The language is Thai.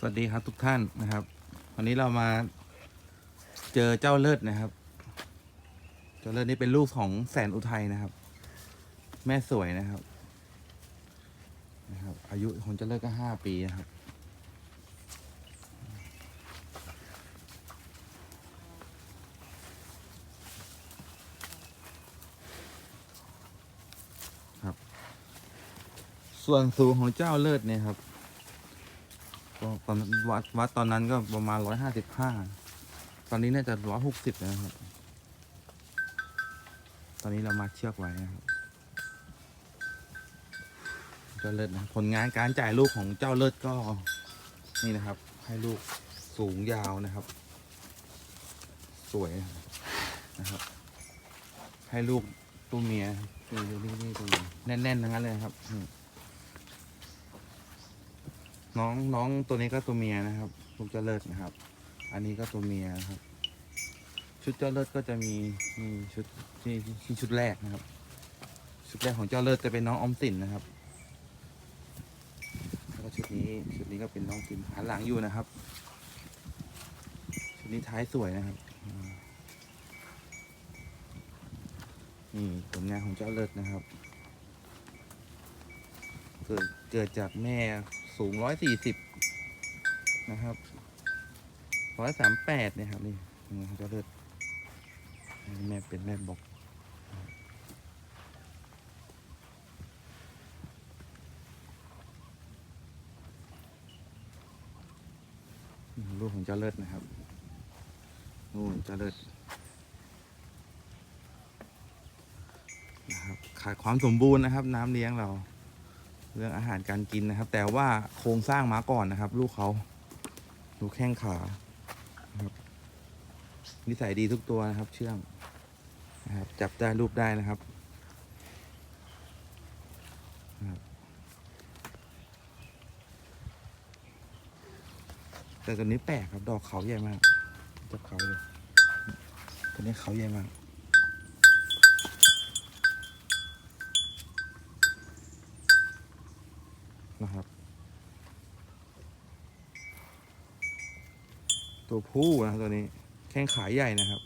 สวัสดีครับทุกท่านนะครับ วันนี้เรามาเจอเจ้าเลิศนะครับ เจ้าเลิศนี่เป็นลูกของแสนอุทัยนะครับ แม่สวยนะครับนะครับ อายุของเจ้าเลิศก็ห้าปีนะครับ ครับ ส่วนสูงของเจ้าเลิศเนี่ยครับ ก็ตอนวัดวัดตอนนั้นก็ประมาณร้อยห้าสิบห้าตอนนี้น่าจะร้อยหกสิบนะครับ ตอนนี้เรามาเชือกไว้นะครับเจ้าเลิศนะผลงานการจ่ายลูกของเจ้าเลิศก็นี่นะครับ ให้ลูกสูงยาวนะครับ สวยนะครับ ให้ลูกตัวเมียนี่นี่นี่ตัวเมียแน่นๆทั้งนั้นเลยครับอื น้องน้องตัวนี้ก็ตัวเมียนะครับลูกเจ้าเลิศนะครับ อันนี้ก็ตัวเมียครับ ชุดเจ้าเลิศก็จะมีมีชุดที่ที่ชุดแรกนะครับ ชุดแรกของเจ้าเลิศจะเป็นน้องอมสินนะครับแล้วก็ชุดนี้ชุดนี้ก็เป็นน้องกิมหันหลังอยู่นะครับ ชุดนี้ท้ายสวยนะครับนี่ผลงานของเจ้าเลิศนะครับ เกิดเกิดจากแม่ สูงร้อยสี่สิบนะครับร้อยสามแปดเนี่ยครับนี่นี่เขาจะเลือดนี่แม่เป็นแม่บอกลูกของเจ้าเลิศนะครับนู่นเจ้าเลิศนะครับขาดความสมบูรณ์นะครับ น้ำเลี้ยงเรา เรื่องอาหารการกินนะครับ แต่ว่าโครงสร้างม้าก่อนนะครับ ลูกเขาดูแข้งขาครับนิสัยดีทุกตัวนะครับ เชื่องนะครับ จับได้รูปได้นะครับแต่ตัวนี้แปลกครับ ดอกเขาใหญ่มากจับเขาเลยตัวนี้เขาใหญ่มาก นะครับ ตัวผู้นะตัวนี้ แข้งขาใหญ่นะครับ